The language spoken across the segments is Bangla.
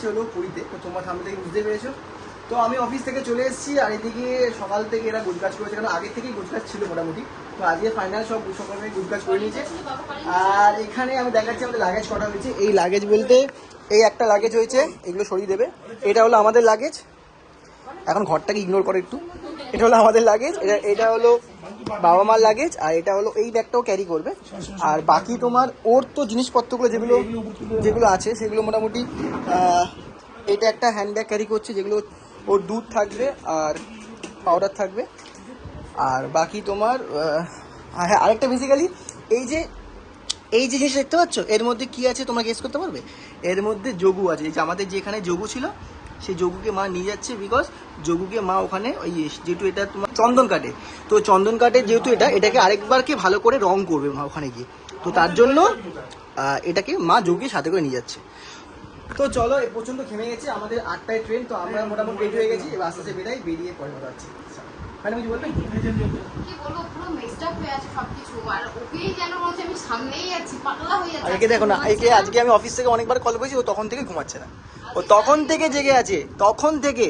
যাচ্ছি হলো পুরীতে। তো তোমার সামনে থেকে বুঝতে পেরেছ। তো আমি অফিস থেকে চলে এসেছি আর এদিকে সকাল থেকে এরা গুজকাজ করেছে। কারণ আগে থেকেই গুজকাজ ছিল মোটামুটি। তো আজকে ফাইনাল সব সকালে গুজকাজ করে নিয়েছে। আর এখানে আমি দেখাচ্ছি আমাদের লাগেজ কটা হয়েছে। এই লাগেজ বলতে এই একটা লাগেজ হয়েছে, এগুলো সরিয়ে দেবে। এটা হলো আমাদের লাগেজ এখন ঘরটাকে ইগনোর করে একটু। এটা হলো আমাদের লাগেজ এটা এটা হলো বাবা মার লাগেজ আর এটা হলো এই ব্যাগটাও ক্যারি করবে। আর বাকি তোমার ওর তো জিনিসপত্রগুলো যেগুলো যেগুলো আছে, সেগুলো মোটামুটি এটা একটা হ্যান্ড ব্যাগ ক্যারি করছে, যেগুলো ওর দুধ থাকবে আর পাউডার থাকবে। আর বাকি তোমার হ্যাঁ আরেকটা বেসিক্যালি এই যে এই যে জিনিস দেখতে পাচ্ছ, এর মধ্যে কি আছে তোমরা গেস করতে পারবে? এর মধ্যে যোগু আছে, এই যে আমাদের যেখানে যোগু ছিল সেই যোগুকে মা নিয়ে যাচ্ছে বিকজ যোগুকে মা ওখানে ওই যেহেতু এটা তোমার চন্দন কাটে। তো চন্দন কাটে যেহেতু এটা এটাকে আরেকবারকে ভালো করে রং করবে মা ওখানে গিয়ে। তো তার জন্য এটাকে মা যোগকে সাথে করে নিয়ে যাচ্ছে। তো চলো এ পর্যন্ত ঘেমে গেছে আমাদের আটটায় ট্রেন তো আমরা মোটামুটি রেডি হয়ে গেছি এবার আস্তে আস্তে বেরাই বেরিয়ে পরে কথা হচ্ছে। ম্যাডাম কিছু বলবেন কি বলব পুরো মেসড আপ হয়ে আছে সবকিছু আর ওকেই যেন মনে আমি সামনেই আছি পাতলা হয়ে যাচ্ছে। আর একে দেখো না আজকে আমি অফিস থেকে অনেকবার কল করেছি ও তখন থেকে ঘুমাচ্ছে না। ও তখন থেকে জেগে আছে, তখন থেকে।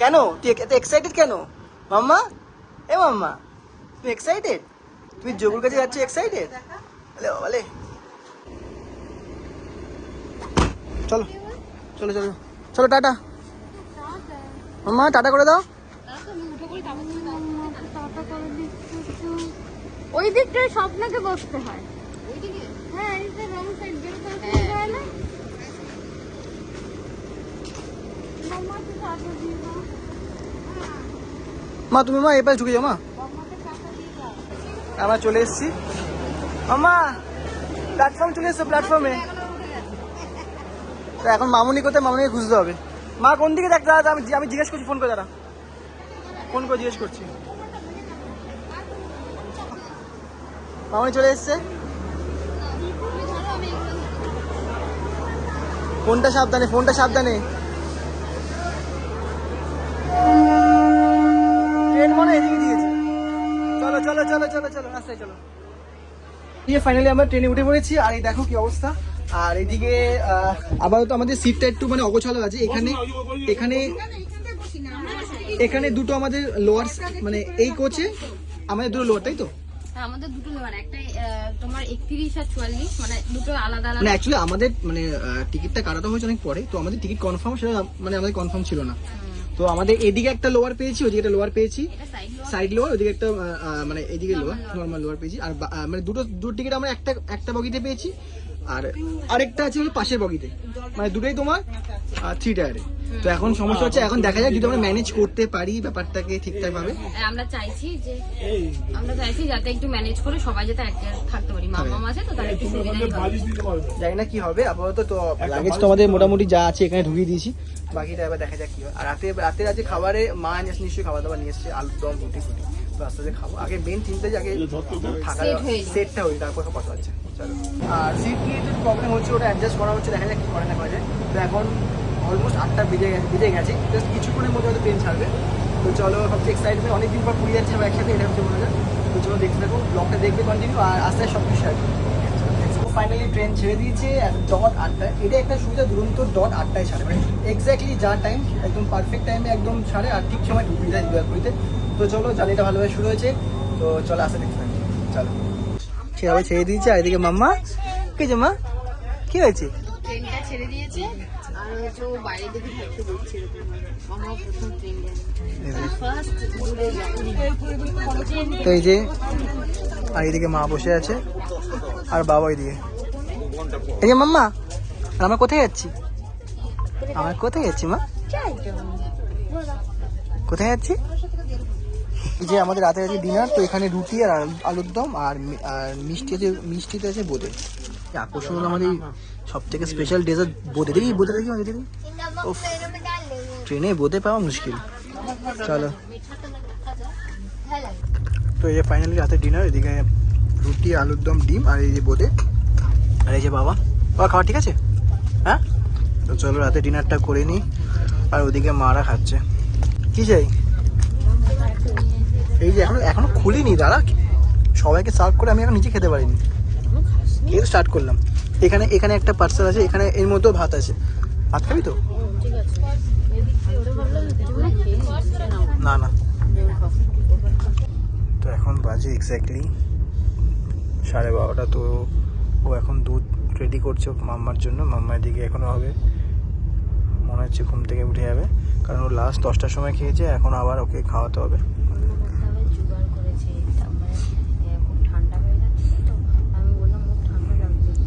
কেন? তুই এত এক্সাইটেড কেন? মাম্মা? এ মাম্মা, তুমি এক্সাইটেড তুমি যোগুর কাছে যাচ্ছ এক্সাইটেড আলে বাবালে। চলো চলো চলো চলো টাটা। মাম্মা, টাটা করে দাও। ওই দিকটায় স্বপ্নকে বসতে হয়। হ্যাঁ এই যে রং সাইড বের করে দিতে হয় না মাম্মাকে টাকা দিয়ে দাও মা, তুমি মা এবার ঢুকে যাও, মা। আমরা চলে এসছি। মামা প্ল্যাটফর্ম চলে এসছো প্ল্যাটফর্মে তো এখন মামুনি কোথায়? মামুনিকে খুঁজতে হবে। মা, কোন দিকে দেখ দাদা আমি আমি জিজ্ঞেস করছি ফোন করে দাঁড়া। ফোন করে জিজ্ঞেস করছি। মামুনি চলে এসছে। ফোনটা সাবধানে ফোনটা সাবধানে। মনে এদিকে দিয়েছে। চলো চলো চলো চলো চলো রাস্তায় চলো। দিয়ে ফাইনালি আমরা ট্রেনে উঠে পড়েছি আর এই দেখো কি অবস্থা। আর এদিকে আপাতত আমাদের সিটটা একটু মানে অগোছালো আছে। এখানে এখানে এখানে দুটো আমাদের লোয়ার মানে এই কোচে আমাদের দুটো লোয়ার তাই তো? হ্যাঁ, আমাদের দুটো নেওয়ার একটা তোমার একত্রিশ আর চুয়াল্লিশ মানে দুটো আলাদা মানে আলাদা অ্যাকচুয়ালি আমাদের মানে টিকিটটা কাটাতে হয়েছে অনেক পরে তো আমাদের টিকিট কনফার্ম সেটা মানে আমাদের কনফার্ম ছিল না। তো আমাদের এদিকে একটা লোয়ার পেয়েছি ওদিকে একটা লোয়ার পেয়েছি। সাইড লোয়ার ওদিকে একটা মানে এদিকে লোয়ার নর্মাল লোয়ার পেয়েছি। আর মানে দুটো দুটো টিকিট আমরা একটা একটা বগিতে পেয়েছি। আর আরেকটা আছে হলো পাশের বগিতে। মানে দুটোই তোমার থ্রি টায়ারে তো এখন সমস্যা হচ্ছে এখন দেখা যাক যদি আমরা ম্যানেজ করতে পারি ব্যাপারটাকে ঠিকঠাক ভাবে আমরা চাইছি যে আমরা চাইছি যাতে একটু ম্যানেজ করে সবাই যাতে এক থাকতে পারি। মামা আছে তো তাহলে একটু সুবিধাই হবে জানি না কি হবে আপাতত তো লাগেজ তো আমাদের মোটামুটি যা আছে এখানে ঢুকিয়ে দিয়েছি। বাকিটা এবার দেখা যাক কি হয়। আর রাতে রাতে আজকে খাবারে মা নিশ্চয়ই খাবার দাবার নিয়ে এসছে আলুর দম রুটি ফুটি। তো আস্তে আস্তে খাব। আগে মেন চিন্তা যে আগে থাকা সেটটা হয়ে তারপর কথা হচ্ছে। চলো। আর সিট নিয়ে একটু প্রবলেম হচ্ছে ওটা অ্যাডজাস্ট করা হচ্ছে দেখা যাক কি করে না করা যায়। তো এখন অলমোস্ট আটটা বেজে গেছে বেজে গেছে। জাস্ট কিছুক্ষণের মধ্যে হয়তো ট্রেন ছাড়বে। তো চলো সবচেয়ে এক্সাইটমেন্ট অনেকদিন পর পুরী যাচ্ছে আমরা একসাথে এটা হচ্ছে মনে হয়। তো চলো দেখতে থাকো ব্লগটা দেখবে কন্টিনিউ আর আস্তে আস্তে সব কিছু ফাইনালি ট্রেন ছেড়ে দিয়েছে ডট আটটায় এটা একটা সুবিধা দুরন্ত ডট আটটায় ছাড়ে। মানে এক্স্যাক্টলি যা টাইম একদম পারফেক্ট টাইমে একদম ছাড়ে আর ঠিক সময় ঢুকিয়ে দেয় দুয়ারপুরিতে তো চলো জার্নিটা ভালোভাবে শুরু হয়েছে। তো চলো আসা দেখতে থাকি চলো। সেভাবে ছেড়ে দিয়েছে। আর এদিকে মাম্মা? কি যে মা? কি হয়েছে? ট্রেনটা ছেড়ে দিয়েছে। আর হচ্ছে ও বাইরে দিকে থাকতে দিচ্ছে এরকম প্রথম ট্রেন ফার্স্ট দূরে যায় তো এই যে আর এদিকে মা বসে আছে। আর বাবা এদিকে। এই যে মাম্মা আমরা কোথায় যাচ্ছি? আমরা কোথায় যাচ্ছি মা? কোথায় যাচ্ছি? যে আমাদের রাতে আছে ডিনার তো এখানে রুটি আর আলুর দম আর আর মিষ্টি আছে মিষ্টিতে আছে বোঁদে। আকর্ষণ হলো আমাদের সব থেকে স্পেশাল ডেজার্ট বোঁদে। দেখি বোঁদে দেখি আমাদের দেখি উফ, ট্রেনে বোঁদে পাওয়া মুশকিল। চলো। তো এই যে ফাইনালি রাতে ডিনার এদিকে রুটি আলুর দম ডিম আর এই যে বোঁদে। আর এই যে বাবা বাবা খাওয়া ঠিক আছে? হ্যাঁ? তো চলো রাতে ডিনারটা করে নিই, আর ওদিকে মারা খাচ্ছে। কি চাই এই? যে এখনও এখনও খুলিনি দাঁড়া সবাইকে সার্ভ করে আমি এখন নিচে খেতে পারিনি। এই স্টার্ট করলাম। এখানে এখানে একটা পার্সেল আছে, এখানে এর মধ্যেও ভাত আছে। ভাত খাবি তো। না না। তো এখন বাজে এক্স্যাক্টলি সাড়ে বারোটা, তো ও এখন দুধ রেডি করছে মাম্মার জন্য। মাম্মার দিকে এখনও হবে। মনে হচ্ছে ঘুম থেকে উঠে যাবে। কারণ ও লাস্ট দশটার সময় খেয়েছে এখন আবার ওকে খাওয়াতে হবে।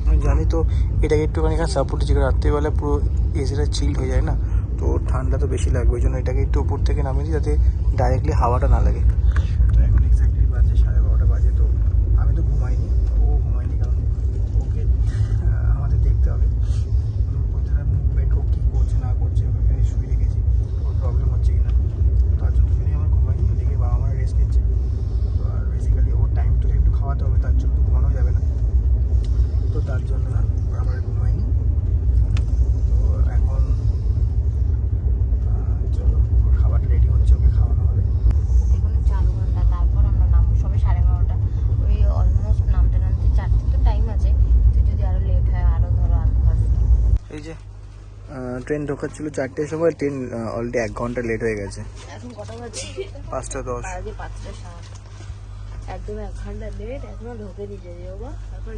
আমি জানি তো এটাকে একটুখানি সাপোর্ট দিচ্ছি রাত্রিবেলা পুরো এসিটা চিল হয়ে যায় না। তো ঠান্ডা তো বেশি লাগবে। ওই জন্য এটাকে একটু উপর থেকে নামিয়ে দিই যাতে ডাইরেক্টলি হাওয়াটা না লাগে তো এখন এক্স্যাক্টলি বাজে সাড়ে বারোটা বাজে তো আমি তো ঘুমাইনি ও ঘুমাইনি কারণ ওকে আহ, আমাদের দেখতে হবে ওর প্রতিটা মুভমেন্ট ও কী করছে না করছে ওকে এখানে শুয়ে রেখেছি ওর প্রবলেম হচ্ছে কিনা তার জন্য যদি আমার ঘুমাইনি ওদিকে বাবা মারা রেস্ট নিচ্ছে তো আর বেসিক্যালি ওর টাইম তো একটু খাওয়াতে হবে তার জন্য তো ঘুমানো যাবে না তো তার জন্য না আমরা ঘুমাইনি তো এখন আহ, চলো ওর খাবারটা রেডি হচ্ছে ওকে খাওয়ানো হবে এখনও চার ঘণ্টা তারপর আমরা নামবো সবে সাড়ে বারোটা ওই অলমোস্ট নামতে নামতে চারটে তো টাইম আছে তো যদি আরও লেট হয় আরও ধরো আধ ঘণ্টা এই যে ট্রেন ঢোকাচ্ছিল চারটের সময় ট্রেন অলরেডি এক ঘণ্টা লেট হয়ে গেছে। এখন কটা বাজে পাঁচটা দশ। বাজে পাঁচটা সাত। একদম এক ঘণ্টা লেট এখনও ঢোকে এখন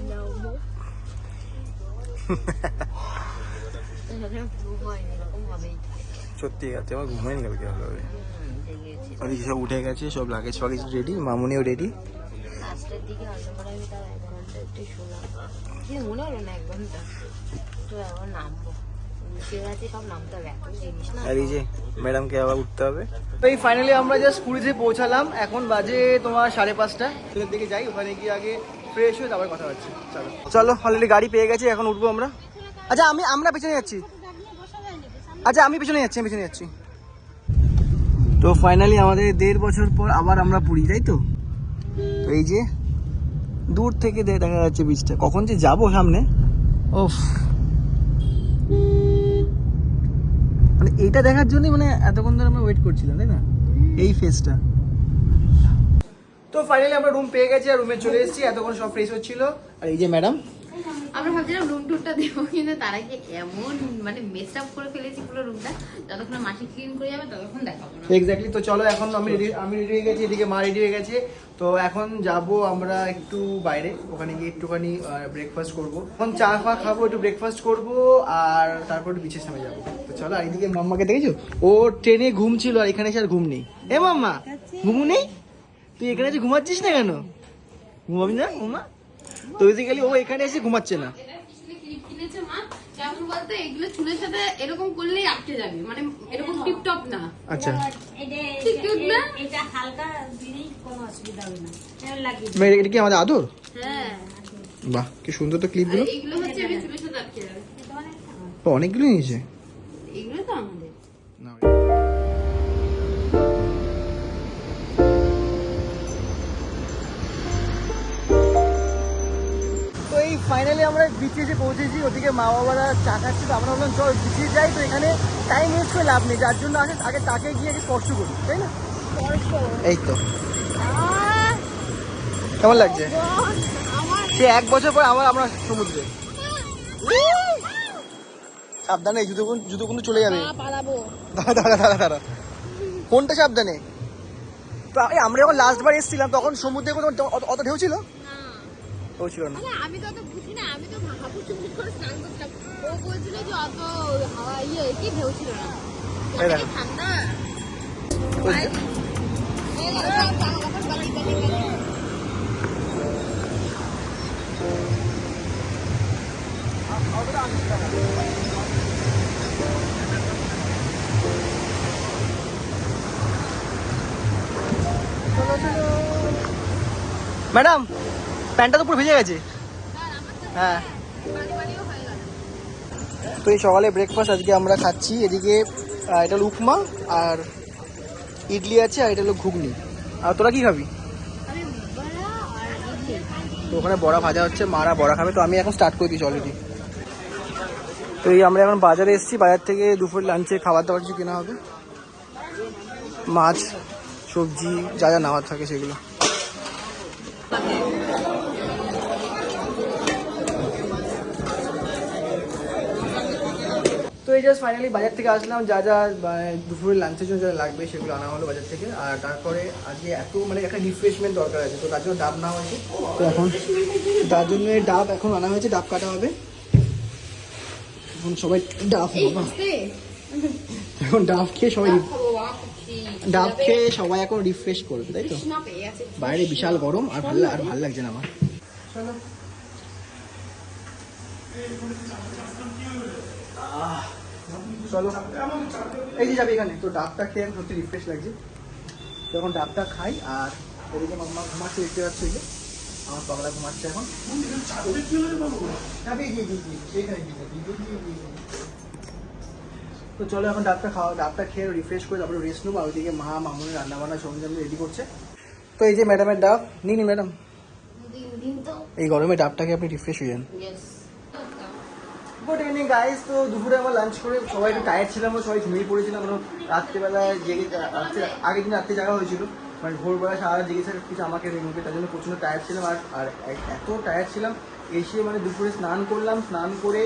সত্যি আছে আমার ঘুমাইনি কালকে ভালোভাবে ওদিকে সব উঠে গেছে সব লাগেজ ফাগেজ রেডি মামুনিও রেডি লাস্টের দিকে হয়তো আমি তার এক ঘণ্টা একটু শুলাম। মনে হলো না এক ঘণ্টা? তো এখন নামবো। আর এই যে ম্যাডামকে আবার উঠতে হবে। তো এই ফাইনালি আমরা জাস্ট পুরীতে পৌঁছালাম এখন বাজে তোমার সাড়ে পাঁচটা। দিকে যাই ওখানে গিয়ে আগে ফ্রেশ হয়ে তারপর কথা হচ্ছে। চলো। চলো অলরেডি গাড়ি পেয়ে গেছি এখন উঠবো আমরা। আচ্ছা আমি আমরা পেছনে যাচ্ছি। আচ্ছা আমি পেছনে যাচ্ছি আমি পেছনে যাচ্ছি। তো ফাইনালি আমাদের দেড় বছর পর আবার আমরা পুরী তাই তো? তো এই যে দূর থেকে দেখা যাচ্ছে বীজটা কখন যে যাব সামনে? ওফ মানে এটা দেখার জন্যই মানে এতক্ষণ ধরে আমরা ওয়েট করছিলাম তাই না? এই ফেসটা তো ফাইনালি আমরা রুম পেয়ে গেছি আর রুমে চলে এসেছি এতক্ষণ সব ফ্রেশ হচ্ছিল। আর এই যে ম্যাডাম আমরা ভাবছিলাম রুম টুরটা দেবো কিন্তু তার আগে এমন মানে মেস আপ করে ফেলেছি পুরো রুমটা যতক্ষণ মাসি ক্লিন করে যাবে ততক্ষণ দেখাবো না। এক্স্যাক্টলি তো চলো এখন আমি রেডি আমি রেডি হয়ে গেছি এদিকে মা রেডি হয়ে গেছে। তো এখন যাব আমরা একটু বাইরে ওখানে গিয়ে একটুখানি ব্রেকফাস্ট করব। এখন চা ফা খাব একটু ব্রেকফাস্ট করব আর তারপর একটু বিচের সামনে যাব। চলো আর এদিকে মাম্মাকে দেখেছ? ও ট্রেনে ঘুম ছিল আর এখানে এসে আর ঘুম নেই। এ মাম্মা ঘুম নেই? তুই এখানে এসে ঘুমাচ্ছিস না কেন? ঘুমাবি না মাম্মা তো বেসিক্যালি ও এখানে এসে ঘুমাচ্ছে না। ক্লিপ কিনেছে মা কেমন বলতো এগুলো চুলের সাথে এরকম করলেই আটকে যাবে মানে এরকম টিপ না আচ্ছা। ঠিক cute না এটা হালকা দিলেই কোনো অসুবিধা হবে না লাগিয়ে মেয়ে, এটা কি আমাদের আদর? হ্যাঁ। বাহ কি সুন্দর তো ক্লিপগুলো এগুলো হচ্ছে চুলের সাথে আটকে যাবে। অনেকগুলো নিয়েছে। তো আমাদের তো এই ফাইনালি আমরা বিচে এসে পৌঁছেছি ওদিকে মা বাবারা চা খাচ্ছে তো আমরা বললাম চল বিচে যাই তো এখানে টাইম ওয়েস্ট করে লাভ নেই যার জন্য আগে আগে তাকে গিয়ে আগে স্পর্শ করি তাই না? এই তো। কেমন লাগছে? সে এক বছর পর আবার আমরা সমুদ্রে। সাবধানে জুতো জুতো কিন্তু চলে যাবে। পালাবো। দাঁড়া দাঁড়া দাঁড়া দাঁড়া। কোনটা সাবধানে? তো আমরা যখন লাস্ট বার এসেছিলাম তখন সমুদ্রে অত- ঢেউ ছিল? না। আমি তো বুঝি না আমি তো করে স্নান করতাম ও বলছিল যে অত হাওয়া ইয়ে কি ঢেউ ছিল না। ঠান্ডা। ম্যাডাম, প্যান্টটা তো পুরো ভিজে গেছে। হ্যাঁ। তো এই সকালে ব্রেকফাস্ট আজকে আমরা খাচ্ছি। এদিকে এটা হলো উপমা আর ইডলি আছে আর এটা হলো ঘুগনি। আর তোরা কি খাবি? তো ওখানে বড়া ভাজা হচ্ছে, মারা বড়া খাবে। তো আমি এখন স্টার্ট করে দিয়েছি অলরেডি তো এই আমরা এখন বাজারে এসেছি। বাজার থেকে দুপুর লাঞ্চে খাবার দাবার কিছু কেনা হবে। মাছ, সবজি, যা যা নেওয়ার থাকে সেগুলো। তো এই জাস্ট ফাইনালি বাজার থেকে আসলাম যা যা মানে দুপুরের লাঞ্চের জন্য যা লাগবে সেগুলো আনা হলো বাজার থেকে। আর তারপরে আজকে এত মানে একটা রিফ্রেশমেন্ট দরকার আছে তো তার জন্য ডাব নেওয়া হয়েছে। তো এখন তার জন্য ডাব এখন আনা হয়েছে ডাব কাটা হবে। এখন সবাই ডাব এখন ডাব খেয়ে সবাই ডাব খেয়ে সবাই এখন রিফ্রেশ করবে তাই তো? বাইরে বিশাল গরম আর ভালো আর ভালো লাগছে না আমার। চলো। এই যে যাবে এখানে তো ডাবটা খেয়ে আমি সত্যি রিফ্রেশ লাগছে। তো এখন ডাবটা খাই আর এদিকে মাম্মা ঘুমাচ্ছে দেখতে পাচ্ছি যে। আমার পাগলা ঘুমাচ্ছে এখন। যাবে, জি, জি, জি, জি। তো চলো এখন ডাবটা খাওয়া ডাবটা খেয়ে রিফ্রেশ করে তারপরে রেস্ট নেব আর ওইদিকে মা মামুনি রান্না বান্না সরঞ্জাম রেডি করছে। তো এই যে ম্যাডামের ডাব নিন ম্যাডাম এই গরমে ডাবটাকে আপনি রিফ্রেশ হয়ে যান। গুড ইভিনিং গাইস তো দুপুরে আমরা লাঞ্চ করে সবাই একটু টায়ার্ড ছিলাম সবাই ঘুমিয়ে পড়েছিলাম। আমরা রাত্রেবেলায় জেগে রাত্রে আগের দিন রাত্রে জাগা হয়েছিল। মানে ভোরবেলা সারা জেগেছে কিছু আমাকে রিমুভে তার জন্য প্রচণ্ড টায়ার্ড ছিলাম। আর আর এত টায়ার্ড ছিলাম এসে মানে দুপুরে স্নান করলাম স্নান করে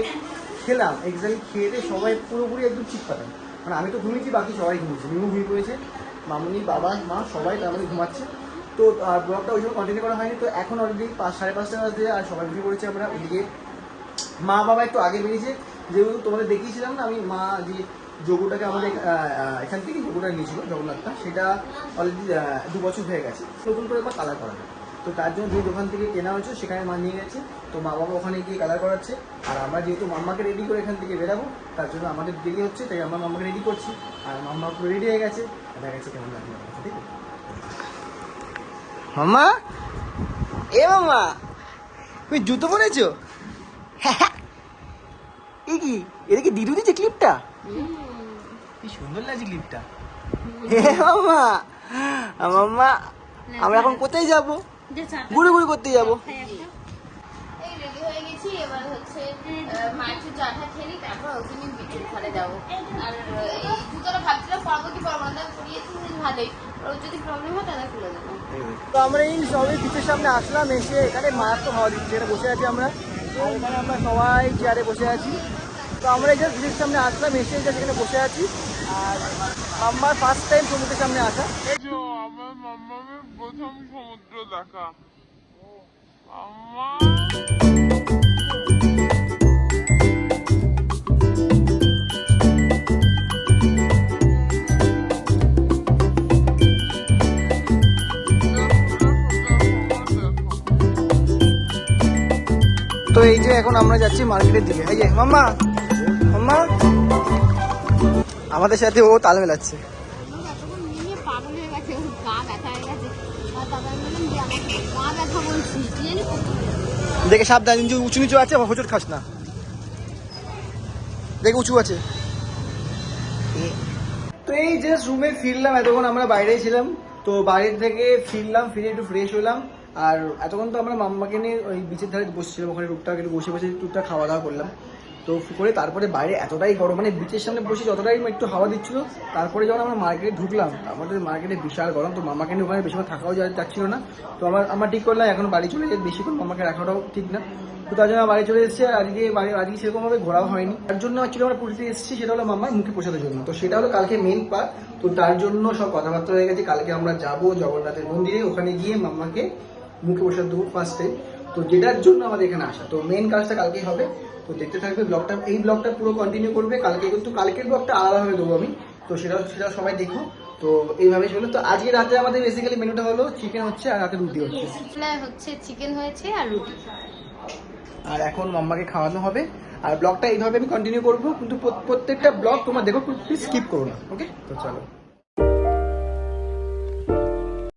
খেলাম এক্সাক্টলি খেয়ে সবাই পুরোপুরি একদম ঠিক পাতাম মানে আমি তো ঘুমিয়েছি, বাকি সবাই ঘুমিয়েছে, মিমু ঘুমিয়ে পড়েছে, মামুনি, বাবা, মা সবাই তার মধ্যে ঘুমাচ্ছে। তো ব্লগটা ওই জন্য কন্টিনিউ করা হয়নি, তো এখন অলরেডি পাঁচ, সাড়ে পাঁচটা বাজে আর সবাই ঘুমিয়ে পড়েছে আমরা ওইদিকে মা, বাবা একটু আগে বেরিয়েছে, যেহেতু তোমাদের দেখিয়েছিলাম না, আমি, মা যে যোগটাকে আমাদের এখান থেকে যোগটা নিয়েছিল, জগন্নাথটা, সেটা অলরেডি দু বছর হয়ে গেছে। নতুন করে এবার কালার করাবে তো তার জন্য যে দোকান থেকে কেনা হয়েছে সেখানে মা নিয়ে গেছে। তো মা বাবা ওখানে গিয়ে কালার করাচ্ছে। আর আমরা যেহেতু মাম্মাকে রেডি করে এখান থেকে বেরাবো তার জন্য আমাদের দেরি হচ্ছে তাই আমরা মাম্মাকে রেডি করছি। আর মাম্মা পুরো রেডি হয়ে গেছে। দেখা গেছে কেমন লাগবে ঠিক আছে মাম্মা? এ মাম্মা তুমি জুতো পরেছো? এই কি? এটা কি দিদু দিচ্ছে ক্লিপটা কি সুন্দর লাগছে ক্লিপটা হে মাম্মা আ, মাম্মা আমরা এখন কোথায় যাব? ঘুরে ঘুরে করতে যাব। এই রেডি হয়ে গেছি এবার হচ্ছে আহ, একটু চাটা খেয়ে তারপর ওকে নিয়ে বিচুর ঘরে যাব। আর এই জুতোটা ভাবছিলাম পরবো কি পরবো না পরিয়েছি ভালোই ওর যদি প্রবলেম হয় তাহলে খুলে দেবো। তো আমরা এই বিচের সামনে আসলাম এসে এখানে মাছ তো খাওয়া দিচ্ছে এখানে বসে আছি আমরা। এখানে আমরা সবাই চেয়ারে বসে আছি। তো আমরা এই যে বিচের সামনে আসলাম এসে সেখানে বসে আছি। আর আমার ফার্স্ট টাইম সমুদ্রের সামনে আসা। আমার প্রথম সমুদ্র দেখা। তো এই যে এখন আমরা যাচ্ছি মার্কেটের দিকে। এই যে, মাম্মা মাম্মা। আমাদের সাথে ও তাল মেলাচ্ছে এতক্ষণ নিয়ে পাগল হয়ে গেছে ওর গা ব্যথা হয়ে গেছে আর তারপর আমি বললাম যে আমাকে গা ব্যথা বলছি কি জানি দেখে সাবধান যে উঁচু নিচু আছে হোচট খাস না। দেখে উঁচু আছে। তো এই যে রুমে ফিরলাম এতক্ষণ আমরা বাইরেই ছিলাম। তো বাইরে থেকে ফিরলাম ফিরে একটু ফ্রেশ হলাম। আর এতক্ষণ তো আমরা মাম্মাকে নিয়ে ওই বিচের ধারে বসছিলাম ওখানে টুকটাক একটু বসে বসে টুকটাক খাওয়া দাওয়া করলাম। তো করে তারপরে বাইরে এতটাই গরম মানে বিচের সামনে বসে যতটাই একটু হাওয়া দিচ্ছিল, তারপরে যখন আমরা মার্কেটে ঢুকলাম, আমাদের মার্কেটে বিশাল গরম, তো মামাকে নিয়ে ওখানে বেশিক্ষণ থাকাও যাচ্ছিল না। তো আমার আমার ঠিক করলাম, এখন বাড়ি চলে যাই, বেশিক্ষণ মামাকে রাখাটাও ঠিক না। তো তার জন্য বাড়ি চলে এসেছি, আর আজকে বাড়ি, আজকে সেরকমভাবে ঘোরাও হয়নি। তার জন্য অ্যাকচুয়ালি আমরা পুরীতে এসেছি, সেটা হলো মামার মুখে পোষানোর জন্য। তো সেটা হলো কালকে মেন পার্ট তো তার জন্য সব কথাবার্তা হয়ে গেছে, কালকে আমরা যাব জগন্নাথের মন্দিরে, ওখানে গিয়ে মাম্মাকে মুখে বসাতে দেবো ফার্স্ট তো যেটার জন্য আমাদের এখানে আসা তো মেন কাজটা কালকেই হবে। তো দেখতে থাকবে ব্লগটা এই ব্লগটা পুরো কন্টিনিউ করবে। কালকে কিন্তু কালকের ব্লগটা আলাদাভাবে দেবো আমি। তো সেটা সেটা সবাই দেখো তো এইভাবে চলো তো আজকে রাতে আমাদের বেসিক্যালি মেনুটা হলো চিকেন হচ্ছে আর রাতে রুটি হচ্ছে। হচ্ছে চিকেন হয়েছে আর রুটি। আর এখন মাম্মাকে খাওয়ানো হবে। আর ব্লগটা এইভাবে আমি কন্টিনিউ করব। কিন্তু প্রত্যেকটা ব্লগ তোমার দেখো প্লিজ স্কিপ করো না ওকে তো চলো।